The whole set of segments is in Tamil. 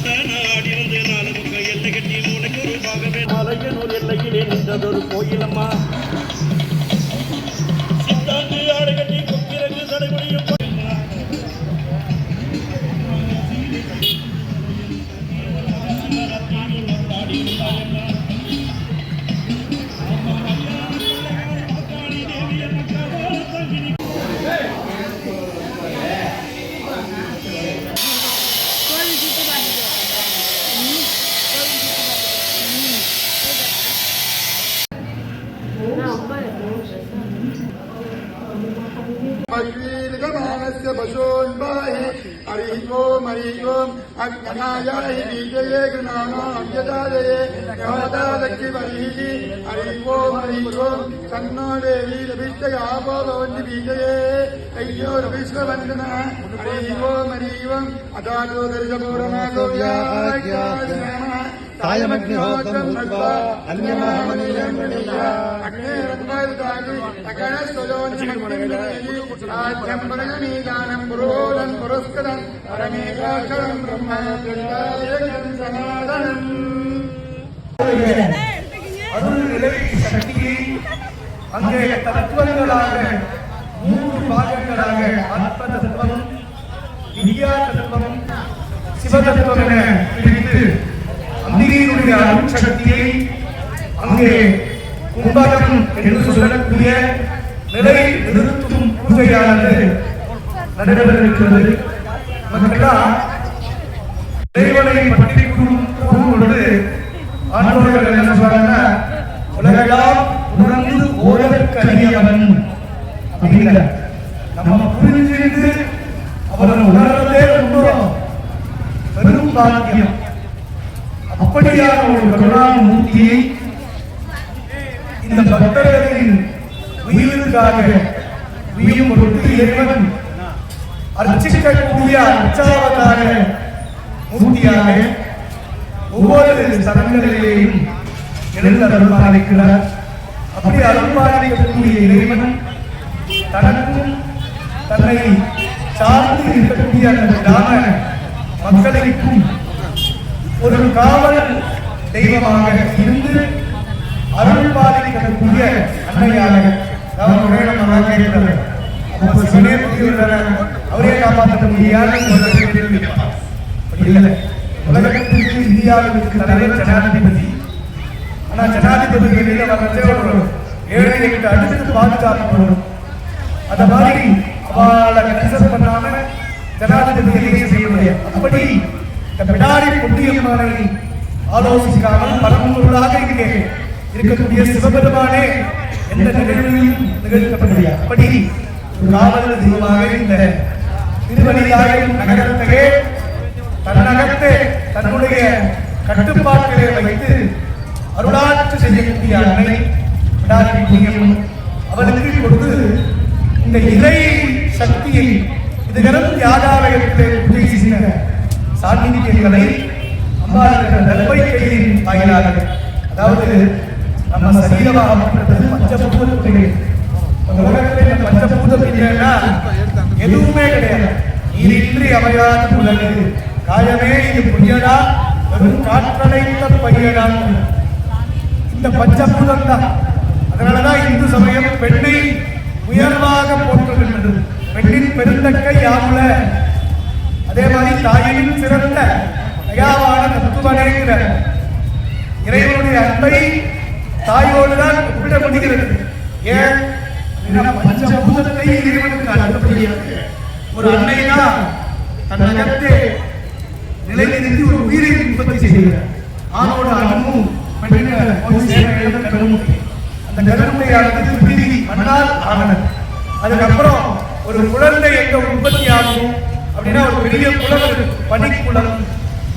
பட்ட நாடிருந்து நாலு முக எல்லை கட்டி உனக்கு ஒரு பாகவே மலையனூர் எல்லையிலே நின்றதொரு கோயிலம்மா. परिवीर्यमानस्य पशोन्वाहि हरिः ओम् हरिः ओम् अज्ञनायाहि बीजये गुणानाव्यदायये योदादक्षिवरिः हरिः ओम् हरिः ओम् तन्नो देवी रविष्टयापो भवन्ति बीजये अय्योरविश्ववन्दनः हरिः ओम् हरिः ओम् अदातो दर्शपूर्णमासो കായമഗ്നിഹോത്രം ഭൂത്വാ അന്യമഹമനീയങ്ങളില്ല ീതാനം പുരോദൻ പുരസ്കൃതം പരമേകാക്ഷരം ബ്രഹ്മസനാതനം சக்தியை அங்கே தத்துவங்களாக மூன்று பாகங்களாக ஆத்ம தத்துவம் வித்யா தத்துவம் சிவ தத்துவம் என பிரித்து அம்பிகையினுடைய அருள் சக்தியை அங்கே கும்பகம் என்று சொல்லக்கூடிய நிலை நிறுத்தும் பூஜையானது நடைபெறவிருக்கிறது இறைவனை பற்றி கூறும் பொழுது ஆண்டவர்கள் என்ன சொல்றாங்கன்னா உலகெல்லாம் உணர்ந்து ஓரதற்கரியவன் அப்படிங்கிற நம்ம புரிஞ்சிருந்து அவரை உணர்றதே ரொம்ப பெரும் பாக்கியம். அப்படியான ஒரு கருணாமூர்த்தியை இந்த பக்தர்களின் உயிருக்காக உயிரும் பொருட்டு இறைவன் அர்ச்சிக்கக்கூடிய அர்ச்சாவதார மூர்த்தியாக ஒவ்வொரு சடங்குகளிலேயும் எழுந்த அருள்பாலிக்கிறார். அப்படி அருள்பாலிக்கக்கூடிய இறைவன் தனக்கும் தன்னை சார்ந்து இருக்கக்கூடிய அந்த தான மக்களுக்கும் காவல் தெய்வமாக இருந்து அருள் பாலிக்கக்கூடிய அன்னையாக அதாவது நம்ம அப்போ அவரே காப்பாற்ற முடியாது இல்லை. உலகத்திற்கு தலைவர் ஜனாதிபதி. ஆனா ஜனாதிபதி வெளியில வரச்சே ஒரு ஏழை அடுத்து அந்த மாதிரி அவளை பண்ணாம ஜனாதிபதி செய்ய முடியாது. அப்படி இந்த பிடாரி புண்ணியம்மானை ஆலோசிக்காமல் பரம்பொருளாக இங்கே இருக்கக்கூடிய சிவபெருமானே எந்த நிகழ்வையும் நிகழ்த்த அப்படி காவல் தெய்வமாக இந்த திருவள்ளியாய நகரத்தையே தன்னகத்தே தன்னுடைய கட்டுப்பாட்டிலே வைத்து அருளாட்சி செய்யக்கூடிய அன்னை பிடாரி புண்ணியம் அவளுக்கு கொடுத்து இந்த இறை சக்தியை இதுகளும் தியாகாலயத்திலே பூஜை செய்த சாநித்தியங்களை அம்பாளுடைய நல்வை கையின் வாயிலாக. அதாவது நம்ம சரீரமாக மாற்றுறது பஞ்சபூதத்திலே இந்த உலகத்தில் இந்த பஞ்சபூதம் இல்லைன்னா எதுவுமே கிடையாது. இன்றி அமையாத உலகு. காயமே இது புரியடா வெறும் காற்றடைத்த பையடான் இந்த பஞ்சபூதம் தான். அதனாலதான் இந்து சமயம் பெண்ணை உயர்வாக போற்றுகின்றது. பெண்ணின் பெருந்தக்கை யாமுல அதே மாதிரி தாயின் சிறந்த தயாவான தத்துவனேங்கிற இறைவனுடைய அன்பை தாயோடு தான் ஒப்பிட முடிகிறது ஏன் பஞ்சபூதத்தை இறைவனுக்கு அடுத்தபடியாக ஒரு அன்னை தான் தன் அகத்தே நிலைநிறுத்தி ஒரு உயிரை உற்பத்தி செய்கிறார். ஆணோட அன்பும் பெண்ணோட ஒரு கருமுறை அந்த கருமுறையானது பிரிவி மண்ணால் ஆனது. அதுக்கப்புறம் ஒரு குழந்தை எங்க உற்பத்தி ஆகும்? அப்படின்னா ஒரு பெரிய குளம் இருக்கு. பனிக்குளம்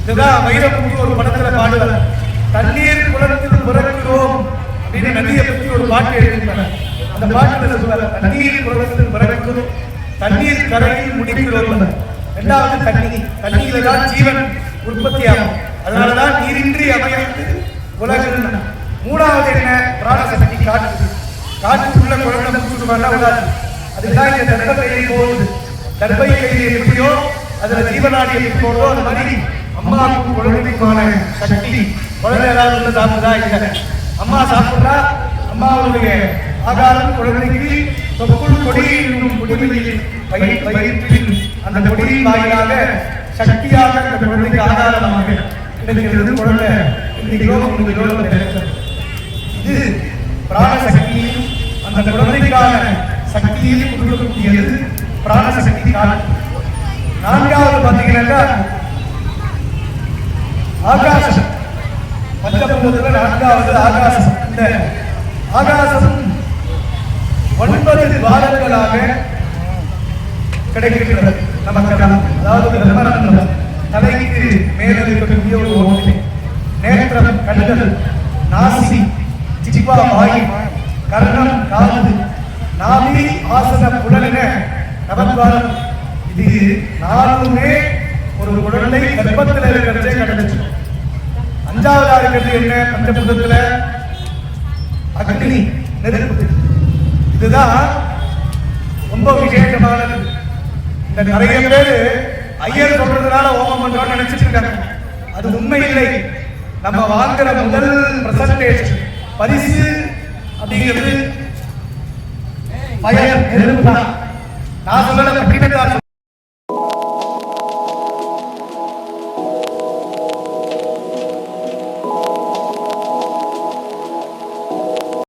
இதுதான் வைரமுத்து ஒரு படத்துல பாடுவார் தண்ணீர் குளத்தில் பிறக்கிறோம் அப்படின்னு நதியை பற்றி ஒரு பாட்டு எழுதியிருந்தாங்க அந்த பாட்டுல சொல்லுவாங்க தண்ணீர் குளத்தில் பிறக்கிறோம். தண்ணீர் கரையில் முடிக்கிறோம். இரண்டாவது தண்ணி. தண்ணீர்ல தான் ஜீவன் உற்பத்தி ஆகும். அதனாலதான் நீரின்றி அமையாது உலகம் மூணாவது என்ன? பிராணசக்தி காற்று. காற்றுக்குள்ள குழந்தை முடிச்சுட்டு விடாது அதுதான் இந்த தர்ப்பையை போகுது. தர்ப்பை கைதி எப்படியோ அதுல ஜீவநாடி எப்படி போடுறோ அந்த மாதிரி அம்மாவுக்கும் குழந்தைக்குமான சக்தி குழந்தை ஏதாவது ஒன்று சாப்பிடுதா இல்ல? அம்மா சாப்பிடுறா அம்மாவுடைய ஆகாரம் குழந்தைக்கு தொப்புள் கொடி என்னும் குடிமையில் வயிற் வயிற்றில் அந்த கொடியின் வாயிலாக சக்தியாக அந்த குழந்தைக்கு ஆதாரமாக கிடைக்கிறது குழந்தை. இந்த கிலோ மூணு கிலோ இது பிராண பிராணசக்தியும் அந்த குழந்தைக்கான சக்தியையும் கொடுக்கக்கூடியது. பிராணசக்தி காலம் நான்காவது பார்த்தீங்கன்னாக்கா ஆகாசம் பஞ்சபூதத்துல நான்காவது ஆகாசம் இந்த ஆகாசம் ஒன்பது வாரங்களாக கிடைக்கின்றது. நமக்கெல்லாம் அதாவது பிரம்மரந்தம் தலைக்கு மேலே இருக்கக்கூடிய ஒரு ஒன்று. நேற்றம் கண்கள் நாசி ஜிப்பா வாயு கர்ணம் காது. நாபி ஆசன புலன நவத்வாரம் இது நாலுமே ஒரு குழந்தை கர்ப்பத்தில் இருக்கிறதே கிடைச்சு அஞ்சாவதா இருக்கிறது என்ன? பஞ்சபூதத்துல அக்னி நெருப்பு. இதுதான் ரொம்ப விசேஷமானது இந்த நிறைய பேரு ஐயர் சொல்றதுனால ஓமம் பண்றோம்னு நினைச்சிட்டு இருக்காங்க. அது உண்மை இல்லை. நம்ம வாங்குற முதல் பிரசன்டேஷன் பரிசு அப்படிங்கிறது பயர் நெருப்பு தான் நான் சொல்லல பட்டினத்தார்